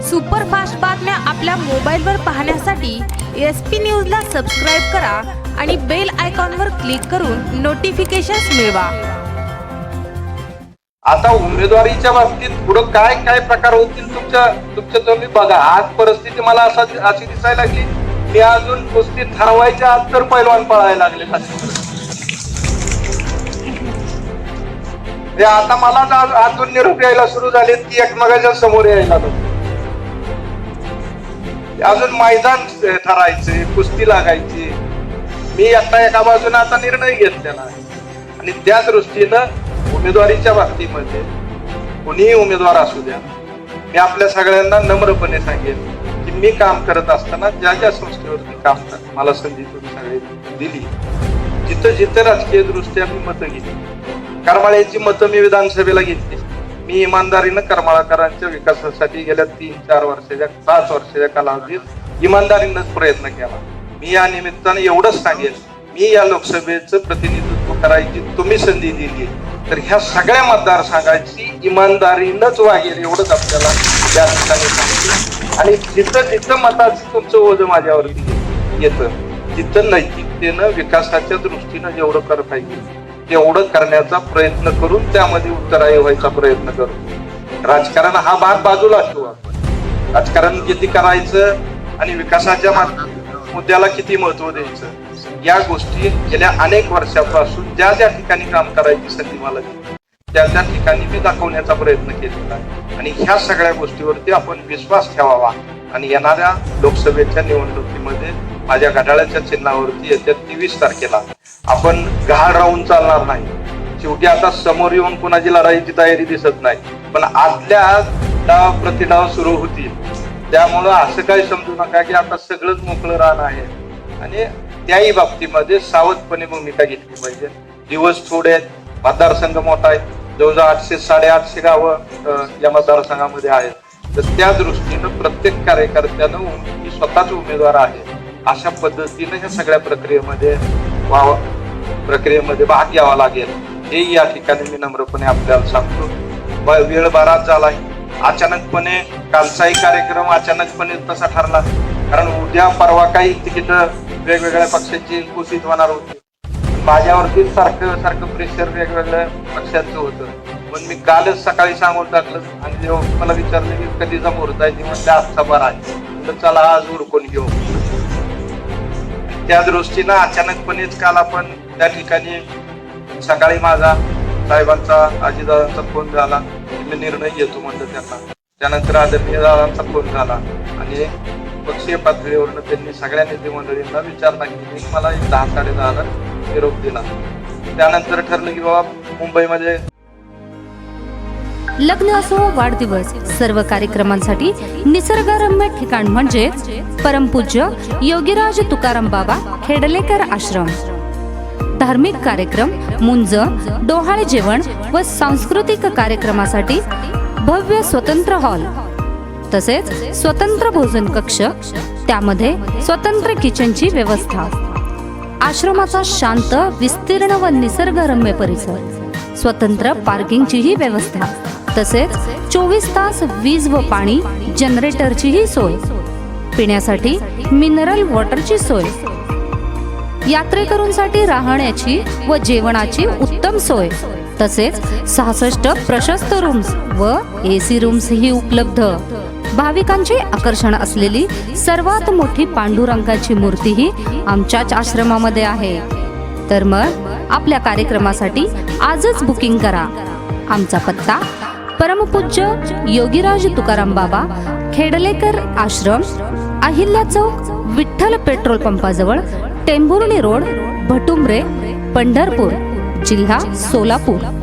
Superfast बातम्या आपल्या मोबाईलवर पाहण्यासाठी एस पी न्यूजला सबस्क्राईब करा आणि बेल आयकॉनवर क्लिक करून नोटिफिकेशन मिळवा. आता उमेदवारीच्या बाबतीत पुढं काय काय प्रकार होतील तुमच्या तुमच्या तुम्ही बघा. आज परिस्थिती मला असा अशी दिसायला लागली. मी अजून कुस्ती ठरवायच्या आत तर पैलवान पळायला लागले म्हणजे आता मला अजून निरोप यायला सुरू झाले ती एकमेकाच्या समोर यायला लागली. अजून मैदान ठरायचे कुस्ती लागायची. मी आता एका बाजूने आता निर्णय घेतलेला आहे. आणि त्या दृष्टीनं उमेदवारीच्या बाबतीमध्ये कोणीही उमेदवार असू द्या. मी आपल्या सगळ्यांना नम्रपणे सांगेन की मी काम करत असताना ज्या ज्या संस्थेवरती काम करत मला संधी तुम्ही सगळी दिली. जिथं जिथं राजकीय दृष्ट्या मी मतं घेतली. करमाळ्याची मतं मी विधानसभेला घेतली. मी इमानदारीनं करमाळाकरांच्या विकासासाठी गेल्या तीन चार वर्षाच्या पाच वर्षाच्या कालावधीत इमानदारीनंच प्रयत्न केला. मी या निमित्तानं एवढंच सांगेन मी या लोकसभेचं प्रतिनिधित्व करायची तुम्ही संधी दिली. तर ह्या सगळ्या मतदारसंघाची इमानदारीनंच वागेल एवढंच आपल्याला या ठिकाणी सांगितलं आणि जिथं जिथं मताचं तुमचं ओझ माझ्यावरती येतं तिथं नैतिकतेनं विकासाच्या दृष्टीनं जेवढं करता येईल तेवढं करण्याचा प्रयत्न करून त्यामध्ये उत्तराय व्हायचा प्रयत्न करू. राजकारण हा भाग बाजूला ठेवू आपण राजकारण किती करायचं आणि विकासाच्या मुद्द्याला किती महत्त्व द्यायचं? या गोष्टी गेल्या अनेक वर्षापासून ज्या ज्या ठिकाणी काम करायची संधी मला दिली त्या त्या ठिकाणी मी दाखवण्याचा प्रयत्न केलेला आहे. आणि ह्या सगळ्या गोष्टीवरती आपण विश्वास ठेवावा. आणि येणाऱ्या लोकसभेच्या निवडणुकीमध्ये माझ्या घड्याळाच्या चिन्हावरती येत्या तेवीस तारखेला आपण गहाळ राहून चालणार नाही. शेवटी आता समोर येऊन कुणाची लढाईची तयारी दिसत नाही. पण आतल्या डाव प्रतिडाव सुरू होतील. त्यामुळं असं काही समजू नका की आता सगळंच मोकळं राहणं आहे. आणि त्याही बाबतीमध्ये सावधपणे भूमिका घेतली पाहिजे. दिवस थोडे आहेत. मतदारसंघ मोठा आहे. जवळजवळ आठशे साडेआठशे गावं या मतदारसंघामध्ये आहेत. तर त्या दृष्टीनं प्रत्येक कार्यकर्त्यानं मी स्वतःच उमेदवार आहे. अशा पद्धतीनं ह्या सगळ्या प्रक्रियेमध्ये व्हावं. प्रक्रियेमध्ये भाग घ्यावा लागेल. हे या ठिकाणी मी नम्रपणे आपल्याला सांगतो. ब- वेळ बराच झालाय अचानकपणे कालचाही कार्यक्रम अचानकपणे तसा ठरला. कारण उद्या परवा काही तिकीट वेगवेगळ्या पक्षाची घोषित होणार होती. माझ्यावरती सारखं सारखं प्रेशर वेगवेगळ्या पक्षाचं होतं. पण मी कालच सकाळी सांगून टाकलं. आणि जेव्हा मला विचारलं की कधीचा मुहूर्त आहे ती म्हणते आजचा बरा आहे. तर चला आज उरकून घेऊ. त्या दृष्टीनं अचानकपणेच काल आपण त्या ठिकाणी सकाळी माझा साहेबांचा आजीदादांचा फोन झाला. मी निर्णय घेतो म्हणलं त्यांना. त्यानंतर आदरणीय दादांचा फोन झाला. आणि पक्षीय पातळीवरनं त्यांनी सगळ्या नेते मंडळींना विचारणा केली. मला एक दहा साडे दहाला निरोप दिला. त्यानंतर ठरलं की बाबा मुंबईमध्ये लग्न असो वाढदिवस सर्व कार्यक्रमांसाठी निसर्गरम्य ठिकाण म्हणजेच परमपूज्य योगीराज तुकाराम बाबा खेडलेकर आश्रम. धार्मिक कार्यक्रम मुंज डोहाळे जेवण व सांस्कृतिक कार्यक्रमासाठी भव्य स्वतंत्र हॉल. तसेच स्वतंत्र भोजन कक्ष त्यामध्ये स्वतंत्र किचनची व्यवस्था. आश्रमाचा शांत विस्तीर्ण व निसर्गरम्य परिसर. स्वतंत्र पार्किंगचीही व्यवस्था. तसेच चोवीस तास वीज व पाणी जनरेटरचीही सोय. पिण्यासाठी मिनरल वॉटरची सोय. यात्रेकरूंसाठी राहण्याची व जेवणाची उत्तम सोय. तसेच सहासष्ट प्रशस्त रूम्स व एसी रूम्स ही उपलब्ध. भाविकांचे आकर्षण असलेली सर्वात मोठी पांडुरंगाची मूर्तीही आमच्याच आश्रमामध्ये आहे. तर मग आपल्या कार्यक्रमासाठी आजच बुकिंग करा. आमचा पत्ता परमपूज्य योगीराज तुकाराम बाबा खेडलेकर आश्रम अहिल्या चौक विठ्ठल पेट्रोल पंपाजवळ टेंभुर्णी रोड भटुंबरे पंढरपूर जिल्हा सोलापूर.